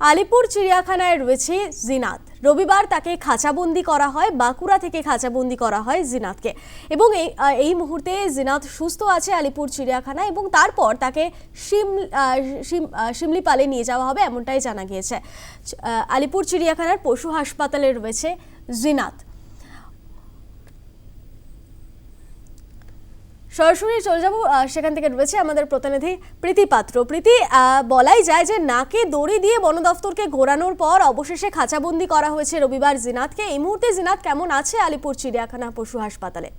আলিপুর চিড়িয়াখানায় রয়েছে জিনাত। রবিবার তাকে খাঁচাবন্দি করা হয়, বাঁকুড়া থেকে খাঁচাবন্দি করা হয় জিনাতকে। এবং এই মুহূর্তে জিনাত সুস্থ আছে আলিপুর চিড়িয়াখানা এবং তারপর তাকে শিম- শিমলিপালে নিয়ে যাওয়া হবে এমনটাই জানা গিয়েছে। আলিপুর চিড়িয়াখানার পশু হাসপাতালে রয়েছে জিনাত। সরাসরি চলে যাব সেখান থেকে রয়েছে আমাদের প্রতিনিধি প্রীতি পাত্র। প্রীতি বলাই যায় যে নাকে দড়ি দিয়ে বন দফতরকে ঘোরানোর পর অবশেষে খাঁচাবন্দি করা হয়েছে রবিবার জিনাতকে। এই মুহূর্তে জিনাত কেমন আছে আলিপুর চিড়িয়াখানা পশু হাসপাতালে?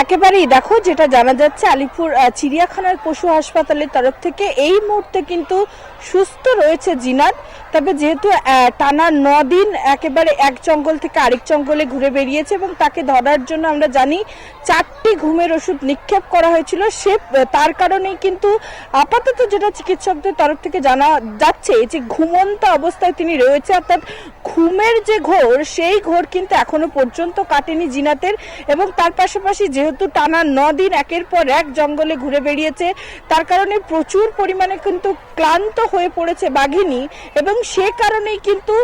একেবারেই দেখো, যেটা জানা যাচ্ছে, আলিপুর চিড়িয়াখানার পশু হাসপাতালের তরফ থেকে এই মুহূর্তে কিন্তু সুস্থ রয়েছে জিনাত তবে যেহেতু টানা ন দিন একেবারে এক জঙ্গল থেকে আরেক জঙ্গলে ঘুরে বেরিয়েছে এবং তাকে ধরার জন্য আমরা জানি চারটি ঘুমের ওষুধ নিক্ষেপ করা হয়েছিল। সে, তার কারণেই কিন্তু আপাতত যেটা চিকিৎসকদের তরফ থেকে জানা যাচ্ছে যে ঘুমন্ত অবস্থায় তিনি রয়েছে, অর্থাৎ ঘুমের যে ঘোর, সেই ঘোর কিন্তু এখনও পর্যন্ত কাটেনি জিনাতের এবং তার পাশাপাশি যেহেতু টানা দিন একের পর এক জঙ্গলে ঘুরে বেরিয়েছে তার কারণে প্রচুর পরিমাণে কিন্তু ক্লান্ত হয়ে পড়েছে বাঘিনী এবং সে কারণেই কিন্তু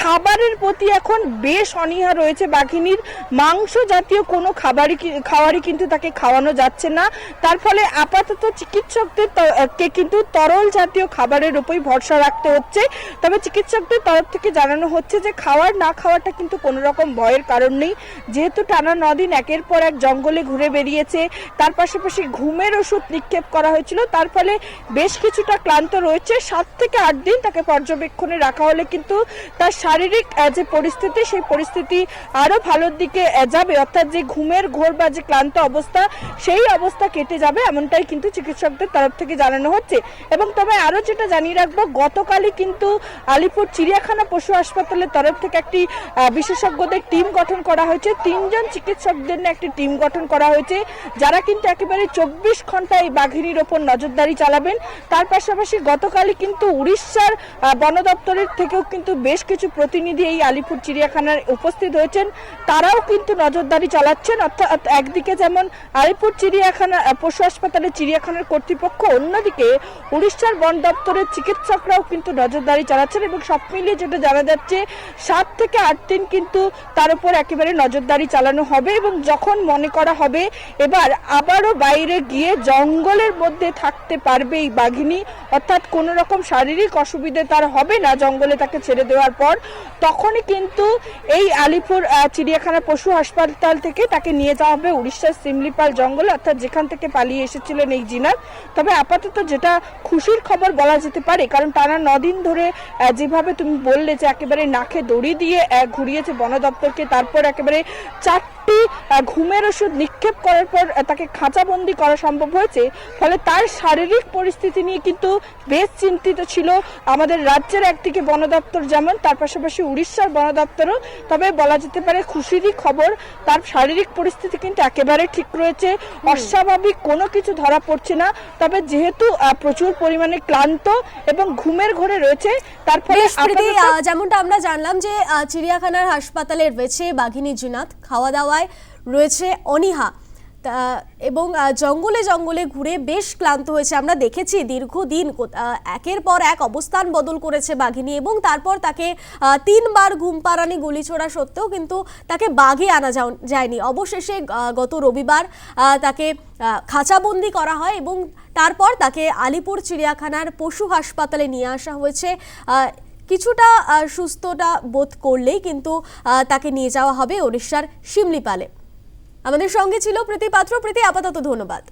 খাবারের প্রতি এখন বেশ অনীহা রয়েছে বাঘিনীর। মাংস জাতীয় কোনো খাবারই খাবারই কিন্তু তাকে খাওয়ানো যাচ্ছে না। তার ফলে আপাতত চিকিৎসকদের কে কিন্তু তরল জাতীয় খাবারের উপরই ভরসা রাখতে হচ্ছে। তবে চিকিৎসকদের তরফ থেকে জানানো হচ্ছে যে খাওয়ার না খাওয়াটা কিন্তু কোনো রকম ভয়ের কারণ নেই। যেহেতু টানা নদিন একের পর এক জঙ্গলে ঘুরে বেরিয়েছে, তার পাশাপাশি ঘুমের ওষুধ নিক্ষেপ করা হয়েছিল, তার ফলে বেশ কিছুটা ক্লান্ত রয়েছে। সাত থেকে আট দিন তাকে পর্যবেক্ষণে রাখা হলে কিন্তু তার শারীরিক যে পরিস্থিতি, সেই পরিস্থিতি আরও ভালোর দিকে যাবে। অর্থাৎ যে ঘুমের ঘোর বা যে ক্লান্ত অবস্থা, সেই অবস্থা কেটে যাবে, এমনটাই কিন্তু চিকিৎসকদের তরফ থেকে জানানো হচ্ছে। এবং তবে আরও যেটা জানিয়ে রাখব, গতকালই কিন্তু আলিপুর চিড়িয়াখানা পশু হাসপাতালের তরফ থেকে একটি বিশেষজ্ঞদের টিম গঠন করা হয়েছে। তিনজন চিকিৎসকদের নিয়ে একটি টিম গঠন করা হয়েছে, যারা কিন্তু একেবারে চব্বিশ ঘণ্টা এই বাঘিনীর ওপর নজরদারি চালাবেন। তার পাশাপাশি গতকালই কিন্তু উড়িষ্যার বন দপ্তরের থেকেও কিন্তু বেশ কিছু প্রতিনিধি এই আলিপুর চিড়িয়াখানায় উপস্থিত হয়েছেন। তারাও কিন্তু নজরদারি চালাচ্ছেন। অর্থাৎ একদিকে যেমন আলিপুর চিড়িয়াখানা পশু হাসপাতালের চিড়িয়াখানার কর্তৃপক্ষ, অন্যদিকে উড়িষ্যার বন দপ্তরের চিকিৎসকরাও কিন্তু নজরদারি চালাচ্ছেন এবং সব মিলিয়ে যেটা জানা যাচ্ছে সাত থেকে আট দিন কিন্তু তার উপর একেবারে নজরদারি চালানো হবে এবং যখন মনে করা হবে এবার আবারও বাইরে গিয়ে জঙ্গলের মধ্যে থাকতে পারবে এই বাঘিনী। অর্থাৎ কোনো রকম শারীরিক অসুবিধে তার হবে না জঙ্গলে তাকে ছেড়ে দেওয়ার পর। তখনই কিন্তু এই আলিপুর চিড়িয়াখানা পশু হাসপাতাল থেকে তাকে নিয়ে যাওয়া হবে উড়িষ্যার সিমলিপাল জঙ্গলে। অর্থাৎ যেখান থেকে পালিয়ে এসেছিলেন এই জিনাত তবে আপাতত যেটা খুশির খবর বলা যেতে পারে, কারণ টানা নদিন ধরে যেভাবে তুমি বললে যে একেবারে নাকে দড়ি দিয়ে এক ঘুরিয়েছে বন দপ্তরকে তারপর একেবারে চারটি আহ, ঘুমের ওষুধ নিক্ষেপ করার পর তাকে খাঁচাবন্দি করা সম্ভব হয়েছে। ফলে তার শারীরিক পরিস্থিতি নিয়ে কিন্তু বেশ চিন্তিত ছিল আমাদের রাজ্যের একদিকে বন দপ্তর যেমন তার পাশাপাশি উড়িষ্যার বন দপ্তরও। তবে বলা যেতে পারে খুশিরই খবর তার শারীরিক পরিস্থিতি কিন্তু একেবারে ঠিক রয়েছে। অস্বাভাবিক কোনো কিছু ধরা পড়ছে না। তবে যেহেতু প্রচুর পরিমাণে ক্লান্ত এবং ঘুমের ঘরে রয়েছে তার ফলে যেমনটা আমরা জানলাম যে চিড়িয়াখানার হাসপাতালে রয়েছে বাঘিনী জিনাত খাওয়া দাওয়ায় রয়েছে অনীহা। এবং জঙ্গলে জঙ্গলে ঘুরে বেশ ক্লান্ত হয়েছে। আমরা দেখেছি দীর্ঘদিন একের পর এক অবস্থান বদল করেছে বাঘিনী এবং তারপর তাকে তিনবার ঘুম পাড়ানি, গুলি ছোড়া সত্ত্বেও কিন্তু তাকে বাঘে আনা যায়নি। অবশেষে গত রবিবার তাকে খাঁচাবন্দি করা হয় এবং তারপর তাকে আলিপুর চিড়িয়াখানার পশু হাসপাতালে নিয়ে আসা হয়েছে। কিছুটা সুস্থটা বোধ করলেই কিন্তু তাকে নিয়ে যাওয়া হবে ওড়িশার শিমলিপালে আমাদের সঙ্গে ছিল প্রীতি পাত্র। প্রীতি, আপাতত ধন্যবাদ।